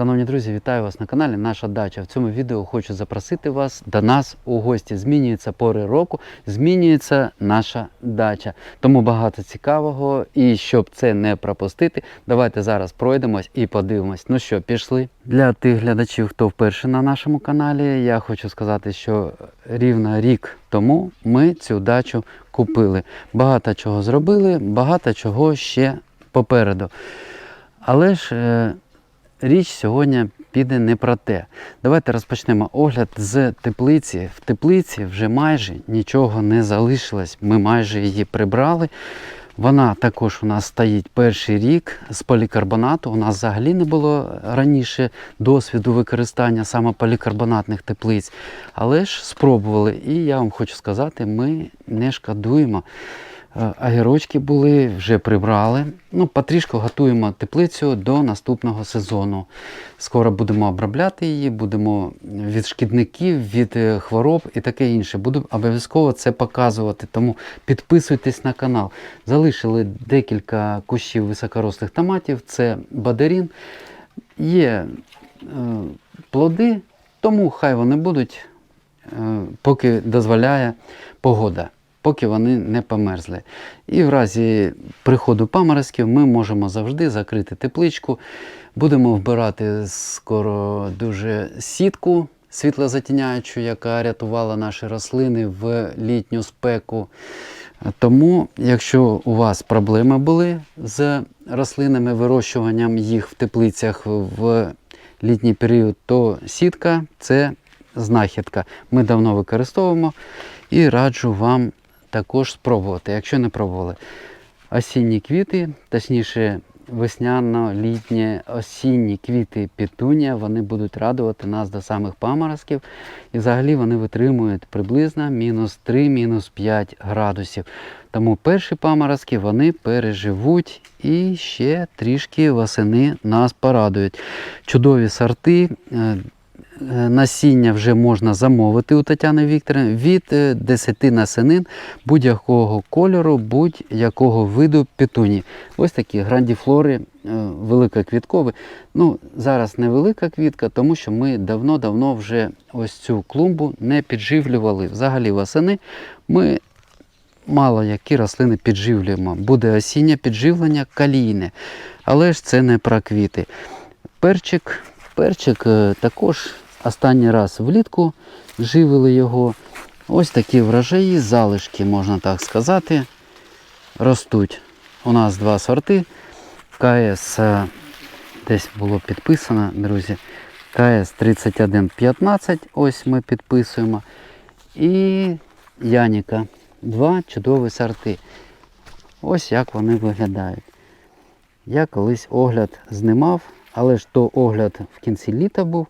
Шановні друзі, вітаю вас на каналі Наша Дача. В цьому відео хочу запросити вас до нас у гості. Змінюються пори року, змінюється наша дача. Тому багато цікавого. І щоб це не пропустити, давайте зараз пройдемось і подивимось. Ну що, пішли? Для тих глядачів, хто вперше на нашому каналі, я хочу сказати, що рівно рік тому ми цю дачу купили. Багато чого зробили, багато чого ще попереду. Але ж е, річ сьогодні піде не про те. Давайте розпочнемо огляд з теплиці. В теплиці вже майже нічого не залишилось. Ми майже її прибрали. Вона також у нас стоїть перший рік з полікарбонату. У нас взагалі не було раніше досвіду використання саме полікарбонатних теплиць. Але ж спробували. І я вам хочу сказати, ми не шкодуємо. Е, Огірочки були, вже прибрали. Ну, потрішку готуємо теплицю до наступного сезону. Скоро будемо обробляти її, будемо від шкідників, від е, хвороб і таке інше. Буду обов'язково це показувати. Тому підписуйтесь на канал. Залишили декілька кущів високорослих томатів. Це бадарін. Є е, плоди, тому хай вони будуть, е, поки дозволяє погода поки вони не померзли. І в разі приходу паморозків ми можемо завжди закрити тепличку. Будемо вбирати скоро дуже сітку світлозатіняючу, яка рятувала наші рослини в літню спеку. Тому, якщо у вас проблеми були з рослинами, вирощуванням їх в теплицях в літній період, то сітка це знахідка. Ми давно використовуємо і раджу вам також спробувати, якщо не пробували. Осінні квіти, точніше, весняно-літні осінні квіти пітунія, вони будуть радувати нас до самих паморозків. І взагалі вони витримують приблизно мінус 3, мінус 5 градусів. Тому перші паморозки вони переживуть і ще трішки восени нас порадують. Чудові сорти. Е, Е, насіння вже можна замовити у Тетяни Вікторівни від е, 10 насенин будь-якого кольору, будь-якого виду петуні. Ось такі грандіфлори, е, великоквіткові. Ну, Зараз невелика квітка, тому що ми давно-давно вже ось цю клумбу не підживлювали. Взагалі восени ми мало які рослини підживлюємо. Буде осіннє підживлення калійне, але ж це не про квіти. Перчик, перчик е, також останній раз влітку живили його. Ось такі врожаї, залишки, можна так сказати, ростуть. У нас два сорти. КС е, десь було підписано, друзі. КС 3115, ось ми підписуємо. І Яніка. Два чудові сорти. Ось як вони виглядають. Я колись огляд знімав, але ж то огляд в кінці літа був,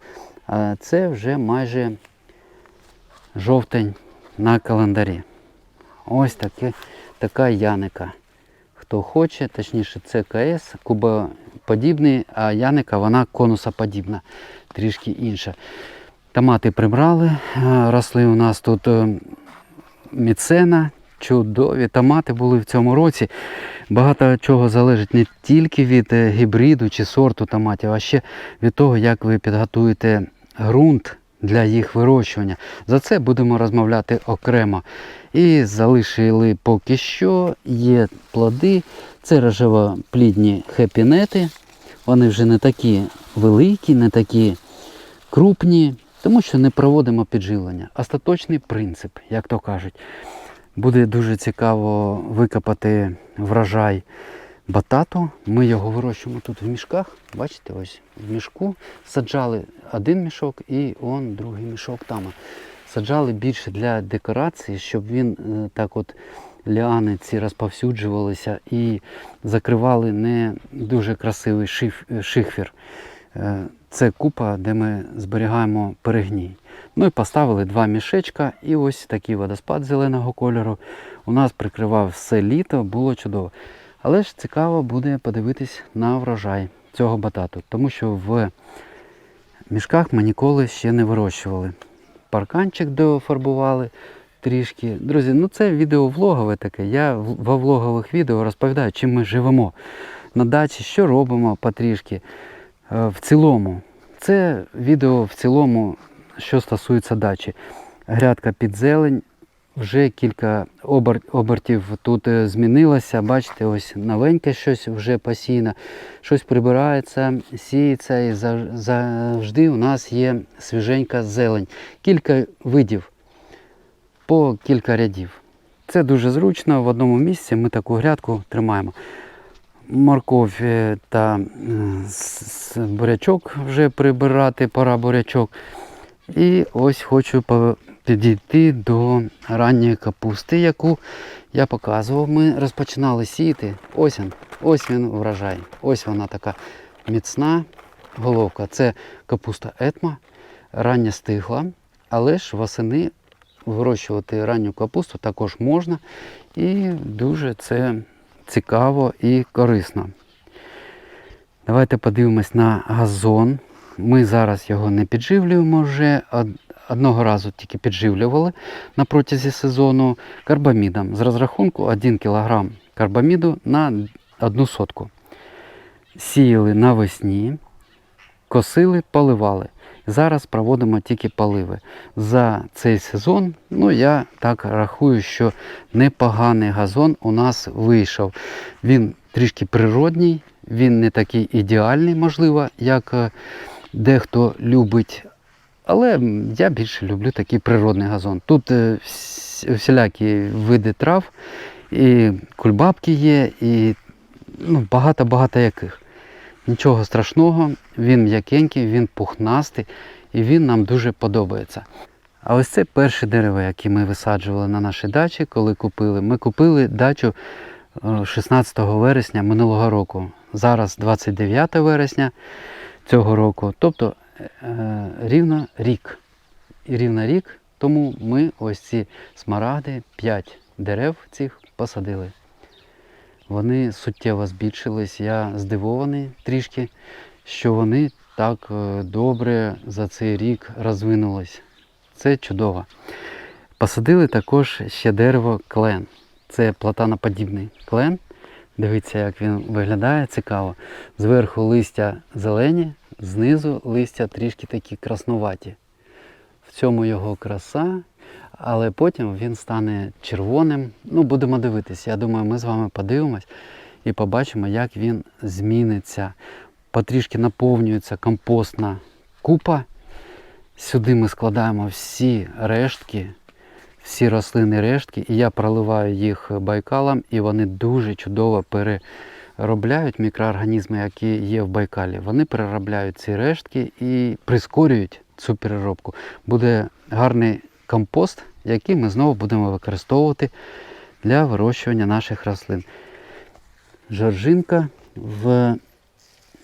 а це вже майже жовтень на календарі. Ось таке, така яника. Хто хоче, точніше це КС, кубоподібний, а яника вона конусоподібна, трішки інша. Томати прибрали, росли у нас тут е, міцена, чудові томати були в цьому році. Багато чого залежить не тільки від е, гібриду чи сорту томатів, а ще від того, як ви підготуєте ґрунт для їх вирощування. За це будемо розмовляти окремо. І залишили поки що є плоди. Це рожевоплідні хепінети. Вони вже не такі великі, не такі крупні, тому що не проводимо підживлення. Остаточний принцип, як то кажуть. Буде дуже цікаво викопати врожай батату. Ми його вирощуємо тут в мішках. Бачите, ось в мішку саджали один мішок і он другий мішок там. Саджали більше для декорації, щоб він е, так от ліани ці розповсюджувалися і закривали не дуже красивий шиф, шихвір. Е, Це купа, де ми зберігаємо перегній. Ну і поставили два мішечка, і ось такий водоспад зеленого кольору. У нас прикривав все літо, було чудово. Але ж цікаво буде подивитись на врожай цього батату, тому що в мішках ми ніколи ще не вирощували. Парканчик дофарбували трішки. Друзі, ну це відео влогове таке. Я во влогових відео розповідаю, чим ми живемо на дачі, що робимо потрішки. Е, В цілому Це відео в цілому, що стосується дачі. Грядка під зелень. Вже кілька обер- обертів тут е, змінилося. Бачите, ось новеньке щось вже посіяно, щось прибирається, сіється і завжди у нас є свіженька зелень. Кілька видів по кілька рядів. Це дуже зручно. В одному місці ми таку грядку тримаємо. Морков е, та бурячок вже прибирати, пора бурячок. І ось хочу підійти до ранньої капусти, яку я показував. Ми розпочинали сіяти. Ось він, ось він врожай. Ось вона така міцна головка. Це капуста етма, рання стигла, але ж восени вирощувати ранню капусту також можна. І дуже це цікаво і корисно. Давайте подивимось на газон. Ми зараз його не підживлюємо вже. Одного разу тільки підживлювали на протязі сезону карбамідом з розрахунку 1 кг карбаміду на одну сотку. Сіяли навесні, косили, поливали. Зараз проводимо тільки поливи. За цей сезон, ну я так рахую, що непоганий газон у нас вийшов. Він трішки природній, він не такий ідеальний, можливо, як е, дехто любить. Але я більше люблю такий природний газон. Тут е, всілякі види трав, і кульбабки є, і ну, багато-багато яких. Нічого страшного, він м'якенький, він пухнастий і він нам дуже подобається. А ось це перше дерево, яке ми висаджували на нашій дачі, коли купили. Ми купили дачу е, 16 вересня минулого року. Зараз 29 вересня цього року. Тобто е, рівно рік. І рівно рік тому ми ось ці смарагди, 5 дерев цих посадили. Вони суттєво збільшились. Я здивований трішки, що вони так е, добре за цей рік розвинулись. Це чудово. Посадили також ще дерево клен. Це платаноподібний клен. Дивіться, як він виглядає цікаво. Зверху листя зелені, знизу листя трішки такі краснуваті. В цьому його краса, але потім він стане червоним. Ну, будемо дивитися. Я думаю, ми з вами подивимось і побачимо, як він зміниться. Потрішки наповнюється компостна купа. Сюди ми складаємо всі рештки, всі рослини рештки, і я проливаю їх байкалом, і вони дуже чудово переробляють мікроорганізми, які є в байкалі. Вони переробляють ці рештки і прискорюють цю переробку. Буде гарний компост, який ми знову будемо використовувати для вирощування наших рослин. Жоржинка в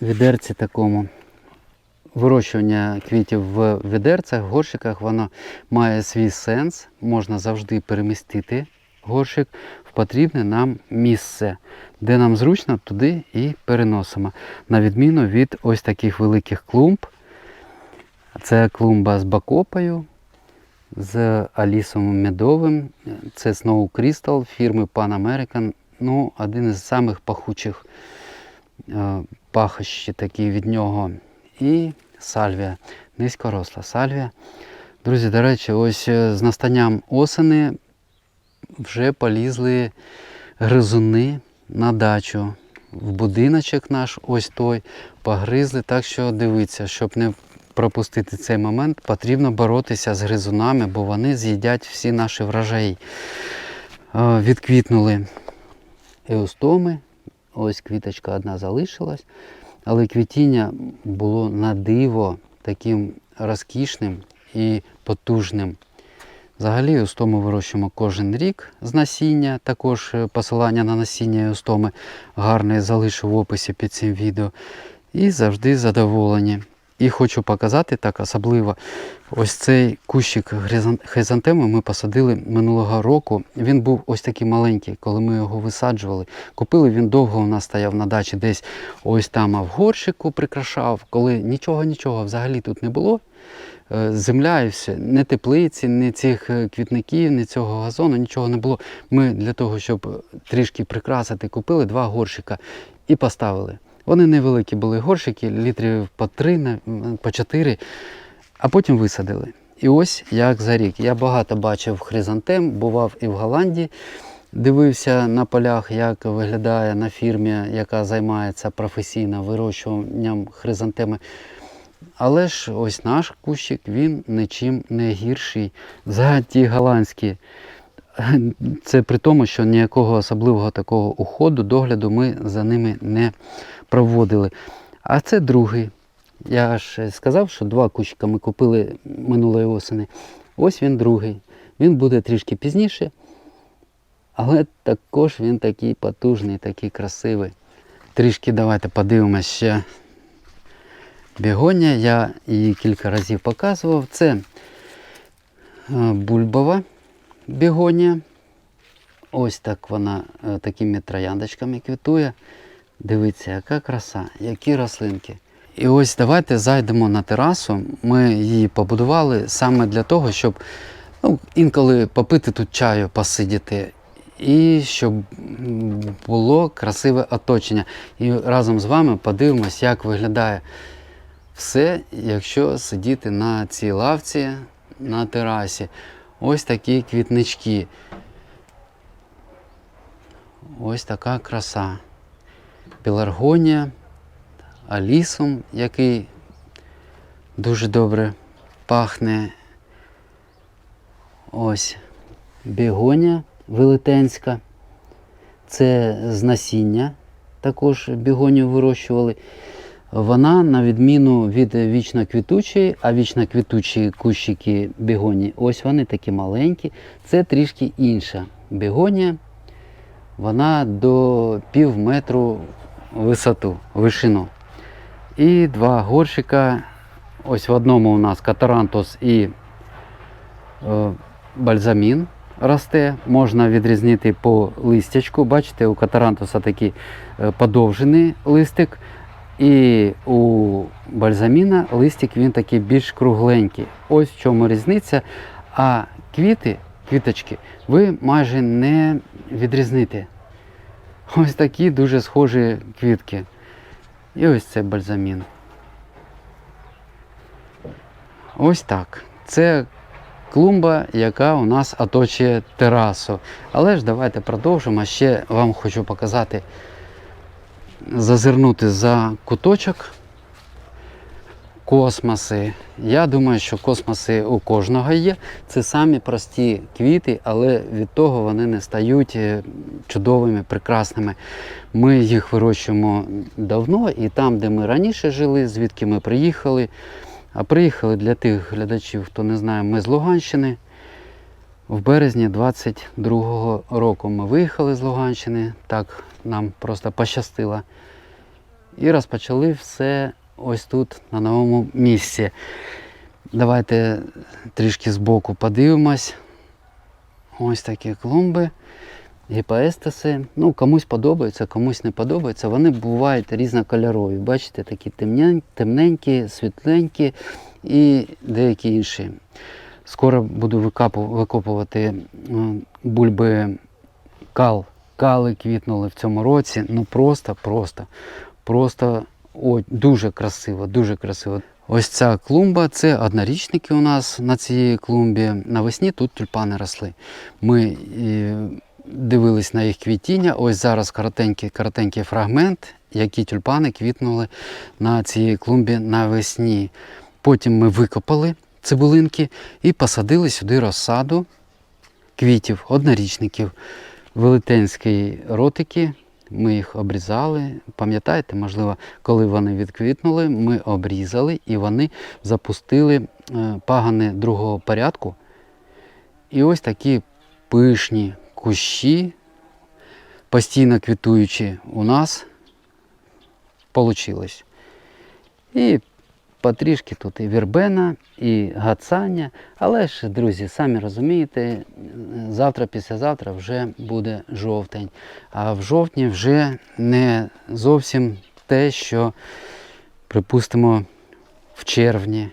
відерці такому. Вирощування квітів в відерцях, горщиках, воно має свій сенс. Можна завжди перемістити горщик в потрібне нам місце, де нам зручно, туди і переносимо. На відміну від ось таких великих клумб. Це клумба з бакопою, з алісом медовим. Це Snow Crystal фірми Pan American. Ну, один із самих пахучих е, пахощі такі від нього. І сальвія, низькоросла сальвія. Друзі, до речі, ось е, з настанням осени вже полізли гризуни на дачу. В будиночок наш, ось той, погризли. Так що дивіться, щоб не пропустити цей момент, потрібно боротися з гризунами, бо вони з'їдять всі наші врожаї. Відквітнули еустоми. Ось квіточка одна залишилась. Але квітіння було на диво таким розкішним і потужним. Взагалі еустому вирощуємо кожен рік з насіння. Також е, посилання на насіння еустоми гарне залишу в описі під цим відео. І завжди задоволені. І хочу показати так особливо. Ось цей кущик хризантеми ми посадили минулого року. Він був ось такий маленький, коли ми його висаджували. Купили він довго у нас стояв на дачі, десь ось там а в горщику прикрашав, коли нічого, нічого взагалі тут не було. Е, Земля і не теплиці, ні цих е, квітників, ні цього газону, нічого не було. Ми для того, щоб трішки прикрасити, купили два горщика і поставили. Вони невеликі були горщики, літрів по 3, на- м, по 4, а потім висадили. І ось як за рік. Я багато бачив хризантем, бував і в Голландії, дивився на полях, як виглядає на фірмі, яка займається професійно вирощуванням хризантеми. Але ж ось наш кущик, він нічим не гірший за ті голландські. Це при тому, що ніякого особливого такого уходу, догляду ми за ними не проводили. А це другий. Я ж сказав, що два кущика ми купили минулої осені. Ось він другий. Він буде трішки пізніше, але також він такий потужний, такий красивий. Трішки давайте подивимося ще бігоння. Я її кілька разів показував. Це е, бульбова бігонія. Ось так вона е, такими трояндочками квітує. Дивіться, яка краса, які рослинки. І ось давайте зайдемо на терасу. Ми її побудували саме для того, щоб ну, інколи попити тут чаю, посидіти. І щоб було красиве оточення. І разом з вами подивимось, як виглядає все, якщо сидіти на цій лавці на терасі. Ось такі квітнички. Ось така краса. Пеларгонія, алісом, який дуже добре пахне. Ось бігонія велетенська. Це з насіння. Також бігонію вирощували. Вона, на відміну від вічно квітучої, а вічно квітучі кущики бігонії, ось вони такі маленькі. Це трішки інша бігонія. Вона до пів метру висоту, вишину. І два горщика. Ось в одному у нас катарантус і е, бальзамін росте. Можна відрізнити по листячку. Бачите, у катарантуса такий е, подовжений листик. І у бальзаміна листик він такий більш кругленький. Ось в чому різниця. А квіти, квіточки, ви майже не відрізните. Ось такі дуже схожі квітки. І ось це бальзамін. Ось так. Це клумба, яка у нас оточує терасу. Але ж давайте продовжимо. Ще вам хочу показати, зазирнути за куточок космоси. Я думаю, що космоси у кожного є. Це самі прості квіти, але від того вони не стають е, чудовими, прекрасними. Ми їх вирощуємо давно, і там, де ми раніше жили, звідки ми приїхали. А приїхали для тих глядачів, хто не знає, ми з Луганщини. В березні 22-го року ми виїхали з Луганщини, так нам просто пощастило. І розпочали все ось тут, на новому місці. Давайте трішки збоку подивимось. Ось такі клумби, гіпаестаси. Ну, комусь подобаються, комусь не подобаються. Вони бувають різнокольорові. Бачите, такі темненькі, світленькі і деякі інші. Скоро буду викопувати е, бульби кал. Кали квітнули в цьому році. Ну просто, просто, просто о, дуже красиво, дуже красиво. Ось ця клумба це однорічники у нас на цій клумбі. Навесні тут тюльпани росли. Ми е, дивились на їх квітіння. Ось зараз коротенький, коротенький фрагмент, які тюльпани квітнули на цій клумбі навесні. Потім ми викопали цибулинки і посадили сюди розсаду квітів, однорічників, велетенські ротики. Ми їх обрізали. Пам'ятаєте, можливо, коли вони відквітнули, ми обрізали і вони запустили е, пагани другого порядку. І ось такі пишні кущі, постійно квітуючі у нас получилось. І потрішки тут і вірбена, і гацання. Але ж, друзі, самі розумієте, завтра, післязавтра вже буде жовтень. А в жовтні вже не зовсім те, що, припустимо, в червні.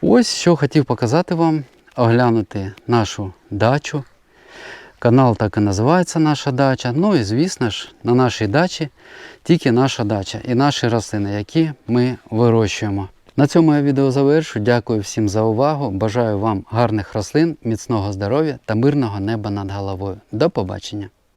Ось що хотів показати вам, оглянути нашу дачу. Канал так і називається Наша дача. Ну і звісно ж, на нашій дачі тільки наша дача і наші рослини, які ми вирощуємо. На цьому я відео завершу. Дякую всім за увагу. Бажаю вам гарних рослин, міцного здоров'я та мирного неба над головою. До побачення!